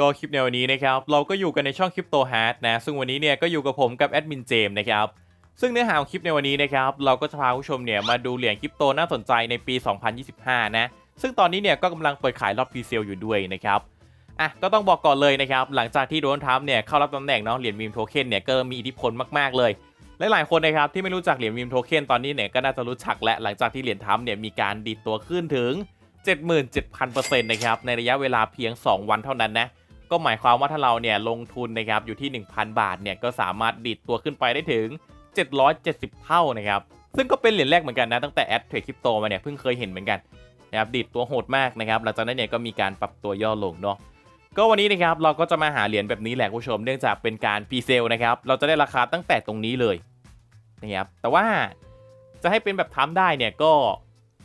ก็คลิปในวันนี้นะครับเราก็อยู่กันในช่องคริปโตฮาร์ดนะซึ่งวันนี้เนี่ยก็อยู่กับผมกับแอดมินเจมส์นะครับซึ่งเนื้อหาของคลิปในวันนี้นะครับเราก็จะพาผู้ชมเนี่ยมาดูเหรียญคริปโตน่าสนใจในปี 2025 นะซึ่งตอนนี้เนี่ยก็กำลังเปิดขายรอบพรีเซลอยู่ด้วยนะครับอะก็ต้องบอกก่อนเลยนะครับหลังจากที่โดนทัมเนี่ยเข้ารับตำแหน่งเนาะเหรียญมีมโทเค็นเนี่ยก็มีอิทธิพลมากๆเลยหลายๆคนนะครับที่ไม่รู้จักเหรียญมีมโทเค็นตอนนี้เนี่ยก็น่าจะรู้จักและหลังจากที่เหรียญทัมเนี่ยมีการดีดตัวขึ้นถึง 77,000%นะครับในระยะเวลาเพียง 2 วันเท่านั้นนะ ก็หมายความว่าถ้าเราเนี่ยลงทุนนะครับอยู่ที่ 1,000 บาทเนี่ยก็สามารถดีดตัวขึ้นไปได้ถึง 770 เท่านะครับซึ่งก็เป็นเหรียญแรกเหมือนกันนะตั้งแต่แอดเทรดคริปโตมาเนี่ยเพิ่งเคยเห็นเหมือนกันนะครับดีดตัวโหดมากนะครับหลังจากนั้นเนี่ยก็มีการปรับตัวย่อลงเนาะก็วันนี้นะครับเราก็จะมาหาเหรียญแบบนี้แหละคุณผู้ชมเนื่องจากเป็นการพรีเซลนะครับเราจะได้ราคาตั้งแต่ตรงนี้เลยนะครับแต่ว่าจะให้เป็นแบบทำได้เนี่ยก็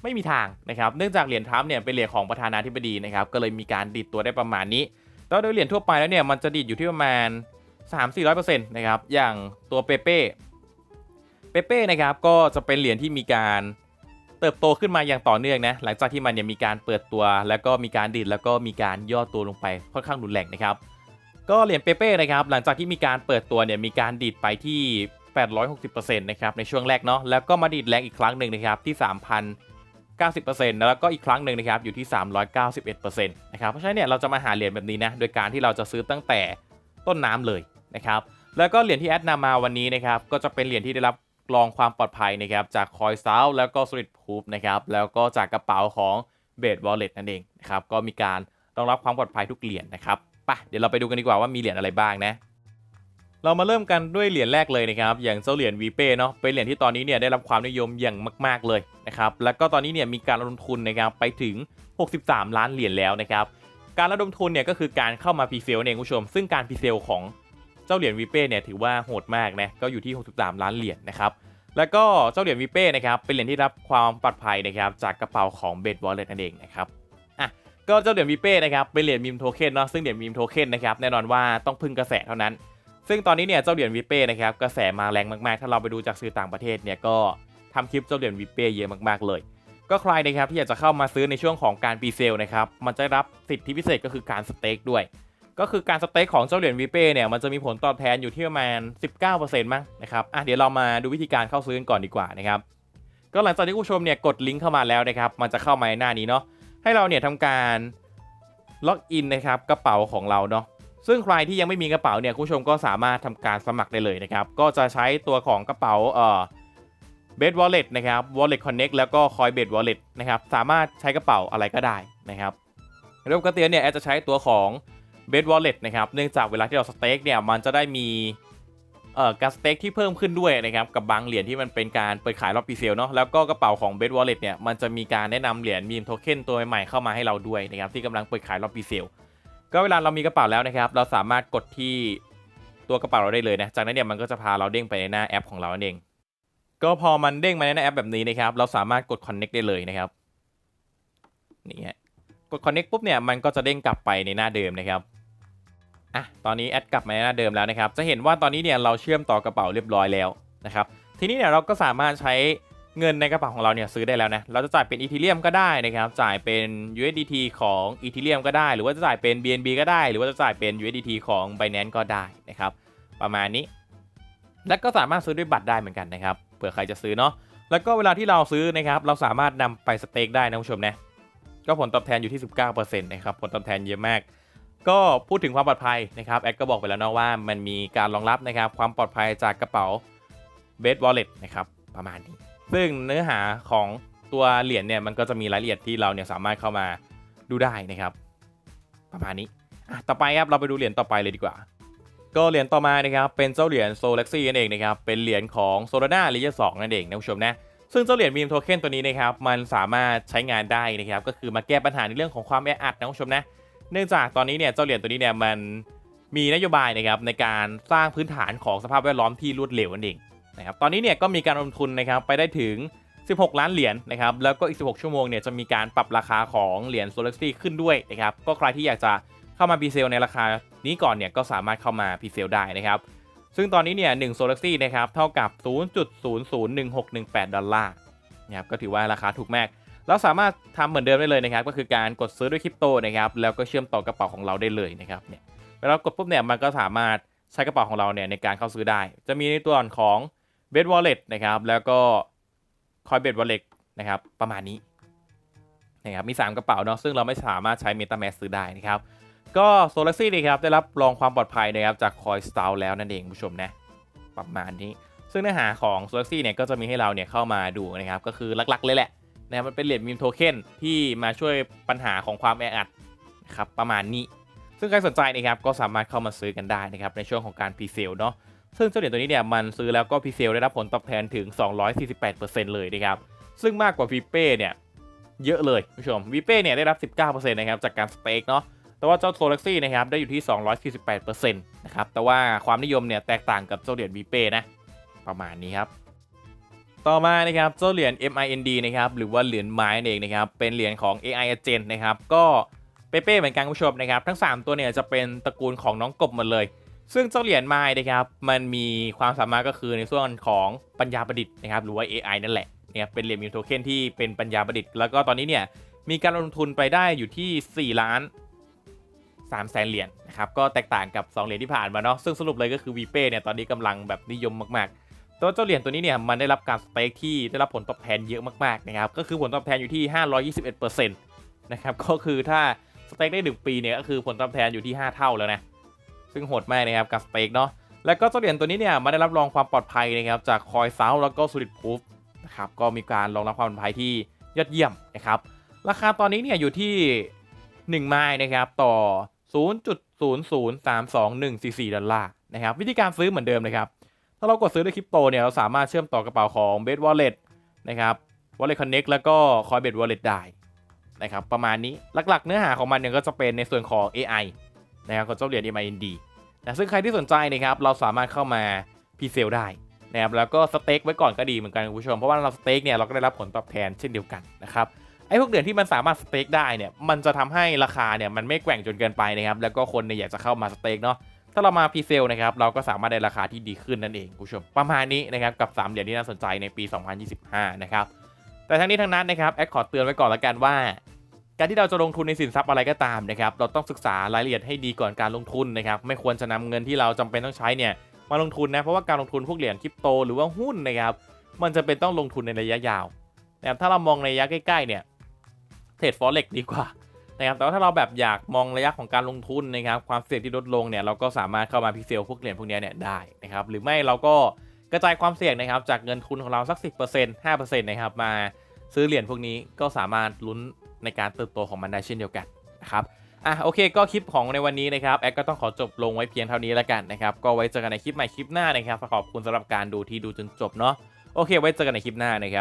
ไม่มีทางนะครับ เนื่องจากเหรียญทรัมป์เนี่ยเป็นเหรียญของประธานาธิบดีนะครับ ก็เลยมีการดีดตัวได้ประมาณนี้ แต่ว่าโดยเหรียญทั่วไปแล้วเนี่ยมันจะดีดอยู่ที่ประมาณ 3-400%นะครับ อย่างตัวเปเป้ เปเป้นะครับก็จะเป็นเหรียญที่มีการเติบโตขึ้นมาอย่างต่อเนื่องนะหลังจากที่มันเนี่ยมีการเปิดตัว แล้วก็มีการดีดแล้วก็มีการย่อตัวลงไปค่อนข้างรุนแรงนะครับ ก็เหรียญเปเป้นะครับหลังจากที่มีการเปิดตัวเนี่ยมีการดีดไปที่ 860%นะครับในช่วงแรกเนาะแล้วก็มาดีดแรงอีกครั้งหนึ่งนะครับที่ 90%แล้วก็อีกครั้งหนึ่งนะครับอยู่ที่ 391%นะครับเพราะฉะนั้นเนี่ยเราจะมาหาเหรียญแบบนี้นะโดยการที่เราจะซื้อตั้งแต่ต้นน้ำเลยนะครับแล้วก็เหรียญที่แอดนำมาวันนี้นะครับก็จะเป็นเหรียญที่ได้รับกรองความปลอดภัยนะครับจากคอยซาวแล้วก็ Solid Proof นะครับแล้วก็จากกระเป๋าของเบ d Wallet นั่นเองนะครับก็มีการรองรับความปลอดภัยทุกเหรียญนะครับไปเดี๋ยวเราไปดูกันดีกว่าว่ามีเหรียญอะไรบ้างนะ เรามาเริ่มกันด้วยเหรียญแรกเลยนะครับอย่างเจ้าเหรียญวีเป้เนาะเป็นเหรียญที่ตอนนี้เนี่ยได้รับความนิยมอย่างมาก ๆเลยนะครับแล้วก็ตอนนี้เนี่ยมีการระดมทุนนะครับไปถึง 63 ล้านเหรียญแล้วนะครับการระดมทุนเนี่ยก็คือการเข้ามาพรีเซลเองคุณผู้ชม ซึ่งการพรีเซลของเจ้าเหรียญวีเป้เนี่ยถือว่าโหดมากนะก็อยู่ที่ 63 ล้านเหรียญนะครับแล้วก็เจ้าเหรียญวีเป้นะครับเป็นเหรียญที่รับความปลอดภัยนะครับจากกระเป๋าของเบดวอลเล็ตนั่นเองนะครับอะก็เจ้าเหรียญวีเป้นะครับเป็นเหรียญมีมโทเค็นเนาะซึ่งเหรียญมีมโทเค็นนะครับแน่นอนว่าต้องพึ่งกระแสเท่านั้น ซึ่งตอนนี้เนี่ยเจ้าเหรียญวิเป้นะครับกระแสมาแรงมากๆ ถ้าเราไปดูจากสื่อต่างประเทศเนี่ยก็ทำคลิปเจ้าเหรียญวิเป้เยอะมากๆเลย ก็ใครนะครับที่อยากจะเข้ามาซื้อในช่วงของการปีเซลนะครับมันจะรับสิทธิพิเศษก็คือการสเต็กด้วย ก็คือการสเต็กของเจ้าเหรียญวิเป้เนี่ยมันจะมีผลตอบแทนอยู่ที่ประมาณ 19%มั้งนะครับอะเดี๋ยวเรามาดูวิธีการเข้าซื้อกันก่อนดีกว่านะครับก็หลังจากที่ผู้ชมเนี่ยกดลิงก์เข้ามาแล้วนะครับมันจะเข้ามาในหน้านี้เนาะให้เราเนี่ยทำการล็อกอินนะครับกระเป๋าของเราเนาะ ซึ่งใครที่ยังไม่มีกระเป๋าเนี่ยคุณผู้ชมก็สามารถทำการสมัครได้เลยนะครับ ก็จะใช้ตัวของกระเป๋าเอ่อเบสวอลเล็ตนะครับ Wallet Connect แล้วก็ Coinbase Wallet นะครับ สามารถใช้กระเป๋าอะไรก็ได้นะครับเริ่มกระเตียนเนี่ยแอดจะใช้ตัวของ b e d Wallet นะครับ เนื่องจากเวลาที่เราสเต็กเนี่ยมันจะได้มีเอ่อการสเต็กที่เพิ่มขึ้นด้วยนะครับ กับบางเหรียญที่มันเป็นการเปิดขายรอบปีเซลเนาะแล้วก็กระเป๋าของ b e d Wallet เนี่ยมันจะมีการแนะนำเหรียญมีมโทเค็นตัวใหม่ๆเข้ามาให้เราด้วยนะครับที่กำลังเปิดขายรอบปีเซล ก็เวลาเรามีกระเป๋าแล้วนะครับ เราสามารถกดที่ตัวกระเป๋าเราได้เลยนะ จากนั้นเนี่ยมันก็จะพาเราเด้งไปในหน้าแอปของเราเอง ก็พอมันเด้งมาในหน้าแอปแบบนี้นะครับ เราสามารถกด connect ได้เลยนะครับ นี่ฮะ กด connect ปุ๊บเนี่ยมันก็จะเด้งกลับไปในหน้าเดิมนะครับ อะ ตอนนี้แอดกลับมาในหน้าเดิมแล้วนะครับ จะเห็นว่าตอนนี้เนี่ยเราเชื่อมต่อกระเป๋าเรียบร้อยแล้วนะครับ ทีนี้เนี่ยเราก็สามารถใช้ เงินในกระเป๋าของเราเนี่ยซื้อได้แล้วนะ เราจะจ่ายเป็นอีทีเรียมก็ได้นะครับ จ่ายเป็น USDT ของอีทีเรียมก็ได้ หรือว่าจะจ่ายเป็น BNB ก็ได้ หรือว่าจะจ่ายเป็น USDT ของ Binance ก็ได้นะครับ ประมาณนี้ และก็สามารถซื้อด้วยบัตรได้เหมือนกันนะครับ เผื่อใครจะซื้อเนาะ แล้วก็เวลาที่เราซื้อนะครับ เราสามารถนำไปสเต็กได้นะผู้ชมนะ ก็ผลตอบแทนอยู่ที่ 19%นะครับ ผลตอบแทนเยอะมาก ก็พูดถึงความปลอดภัยนะครับ แอดก็บอกไปแล้วเนาะว่า มันมีการรองรับนะครับ ความปลอดภัยจากกระเป๋า b e d Wallet นะครับ ประมาณนี้ ซึ่งเนื้อหาของตัวเหรียญเนี่ยมันก็จะมีรายละเอียดที่เราเนี่ยสามารถเข้ามาดูได้นะครับ ประมาณนี้ต่อไปครับเราไปดูเหรียญต่อไปเลยดีกว่า ก็เหรียญต่อมานะครับเป็นเจ้าเหรียญโซเล็กซี่นั่นเองนะครับเป็นเหรียญของโซลาร่าเลเยอร์สนั่นเองนะผู้ชมนะซึ่งเจ้าเหรียญมีมโทเค็นตัวนี้นะครับมันสามารถใช้งานได้นะครับก็คือมาแก้ปัญหาในเรื่องของความแออัดนะผู้ชมนะเนื่องจากตอนนี้เนี่ยเจ้าเหรียญตัวนี้เนี่ยมันมีนโยบายนะครับในการสร้างพื้นฐานของสภาพแวดล้อมที่รวดเร็วนั่นเอง นะครับตอนนี้เนี่ยก็มีการลงทุนนะครับไปได้ถึง 16 ล้านเหรียญนะครับแล้วก็อีก 16 ชั่วโมงเนี่ยจะมีการปรับราคาของเหรียญโซล a ซี่ขึ้นด้วยนะครับก็ใครที่อยากจะเข้ามาพีเซลในราคานี้ก่อนเนี่ยก็สามารถเข้ามาพีเซลได้นะครับซึ่งตอนนี้เนี่ย1โซล a ซี่นะครับเท่ากับ 0.001618 ดอลลาร์นะครับก็ถือว่าราคาถูกมากเราสามารถทำเหมือนเดิมได้เลยนะครับ ก็คือการกดซื้อด้วยคริปโตนะครับแล้วก็เชื่อมต่อกระเป๋าของเราได้เลยนะครับเนี่ยเวลากดปุ๊บเนี่ยมันก็สามารถใช้กระเป๋าของเราเนี่ยในการเข้าซื้อได้ จะมีในตัวของ b e d Wallet นะครับ แล้วก็ Coinbase Wallet นะครับ ประมาณนี้นะครับมี 3 กระเป๋าเนาะซึ่งเราไม่สามารถใช้ MetaMask ซื้อได้นะครับ ก็ s o l a r ซี่นะครับ ได้รับรองความปลอดภัยนะครับ จาก CoinStyle แล้วนั่นเองผู้ชมนะประมาณนี้ ซึ่งเนื้อหาของ s o l a r ซี่เนี่ยก็จะมีให้เราเนี่ยเข้ามาดูนะครับ ก็คือหลักๆเลยแหละนะครับมันเป็นเหรียญมีมโทเค็นที่มาช่วยปัญหาของความแออัดนะครับประมาณนี้ ซึ่งใครสนใจนะครับก็สามารถเข้ามาซื้อกันได้นะครับในช่วงของการพรีเซลเนาะ ซึ่งเจ้าเหรียญตัวนี้เนี่ยมันซื้อแล้วก็พีเซลได้รับผลตอบแทนถึง 248%เลยนะครับ ซึ่งมากกว่าวีเป้เนี่ยเยอะเลยผู้ชมวีเป้เนี่ยได้รับ 19%นะครับจากการสเต็กเนาะ แต่ว่าเจ้าโซลักซี่นะครับได้อยู่ที่ 248%นะครับ แต่ว่าความนิยมเนี่ยแตกต่างกับเจ้าเหรียญวีเป้นะประมาณนี้ครับต่อมานะครับเจ้าเหรียญ MIND นะครับหรือว่าเหรียญไม้นั่นเองนะครับเป็นเหรียญของ AI Agent นะครับก็เป๊ะๆเหมือนกันคุณผู้ชมนะครับทั้ง 3 ตัวเนี่ยจะเป็นตระกูลของน้องกบหมดเลย ซึ่งเจ้าเหรียญไม้นะครับมันมีความสามารถก็คือในส่วนของปัญญาประดิษฐ์นะครับหรือว่า AI นั่นแหละนะครับเป็นเหรียญมิวโทเค็นที่เป็นปัญญาประดิษฐ์แล้วก็ตอนนี้เนี่ยมีการลงทุนไปได้อยู่ที่ 4 ล้าน3แสนเหรียญนะครับก็แตกต่างกับ 2 เหรียญที่ผ่านมาเนาะซึ่งสรุปเลยก็คือวีเป้เนี่ยตอนนี้กำลังแบบนิยมมากๆ ตัวเจ้าเหรียญตัวนี้เนี่ยมันได้รับการสเต็กที่ได้รับผลตอบแทนเยอะมากๆนะครับก็คือผลตอบแทนอยู่ที่ 521%นะครับก็คือถ้าสเต็กได้ 1 ปีเนี่ยก็คือผลตอบแทนอยู่ที่ 5 เท่าแล้วนะ ซึ่งโหดมากนะครับกับสเต็กเนาะแล้วก็เจ้าเหรียญตัวนี้เนี่ยมันได้รับรองความปลอดภัยนะครับจากคอยเซาแล้วก็ solid proof นะครับก็มีการรองรับความปลอดภัยที่ยอดเยี่ยมนะครับราคาตอนนี้เนี่ยอยู่ที่ 1 ไม้นะครับต่อ 0.0032144ดอลลาร์นะครับวิธีการซื้อเหมือนเดิมเลยครับถ้าเรากดซื้อด้วยคริปโตเนี่ยเราสามารถเชื่อมต่อกระเป๋าของ b e d Wallet นะครับ Wallet Connect แล้วก็ Coinbase Wallet ได้นะครับประมาณนี้หลักๆ เนื้อหาของมันเนี่ยก็จะเป็นในส่วนของ AI นะครับของเจ้าเหรียญ MIND นะซึ่งใครที่สนใจนะครับเราสามารถเข้ามาพีเซลได้นะครับแล้วก็สเต็กไว้ก่อนก็ดีเหมือนกันคุณผู้ชมเพราะว่าเราสเต็กเนี่ยเราก็ได้รับผลตอบแทนเช่นเดียวกันนะครับไอ้พวกเหรียญที่มันสามารถสเต็กได้เนี่ยมันจะทำให้ราคาเนี่ยมันไม่แกว่งจนเกินไปนะครับแล้วก็คนเนี่ยอยากจะเข้ามาสเต็กเนาะถ้าเรามาพรีเซลนะครับเราก็สามารถได้ราคาที่ดีขึ้นนั่นเองคุณผู้ชมประมาณนี้นะครับกับ 3 เหรียญที่น่าสนใจในปี 2025 นะครับแต่ทั้งนี้ทั้งนั้นนะครับแอดขอเตือนไว้ก่อนละกันว่า การที่เราจะลงทุนในสินทรัพย์อะไรก็ตามนะครับ เราต้องศึกษารายละเอียดให้ดีก่อนการลงทุนนะครับ ไม่ควรจะนำเงินที่เราจำเป็นต้องใช้เนี่ยมาลงทุนนะ เพราะว่าการลงทุนพวกเหรียญคริปโตหรือว่าหุ้นนะครับ มันจะเป็นต้องลงทุนในระยะยาวนะครับถ้าเรามองในระยะใกล้ๆเนี่ยเทรดฟอเร็กดีกว่านะครับ แต่ว่าถ้าเราแบบอยากมองระยะของการลงทุนนะครับ ความเสี่ยงที่ลดลงเนี่ยเราก็สามารถเข้ามาพิเซลพวกเหรียญพวกนี้เนี่ยได้นะครับ หรือไม่เราก็กระจายความเสี่ยงนะครับ จากเงินทุนของเราสัก 10% 5%นะครับมาซื้อเหรียญพวกนี้ก็สามารถลุ้น ในการเติบโตของมันได้เช่นเดียวกันนะครับอะโอเคก็คลิปของในวันนี้นะครับแอดก็ต้องขอจบลงไว้เพียงเท่านี้แล้วกันนะครับก็ไว้เจอกันในคลิปใหม่คลิปหน้านะครับขอบคุณสำหรับการดูที่ดูจนจบเนาะโอเค ไว้เจอกันในคลิปหน้านะครับ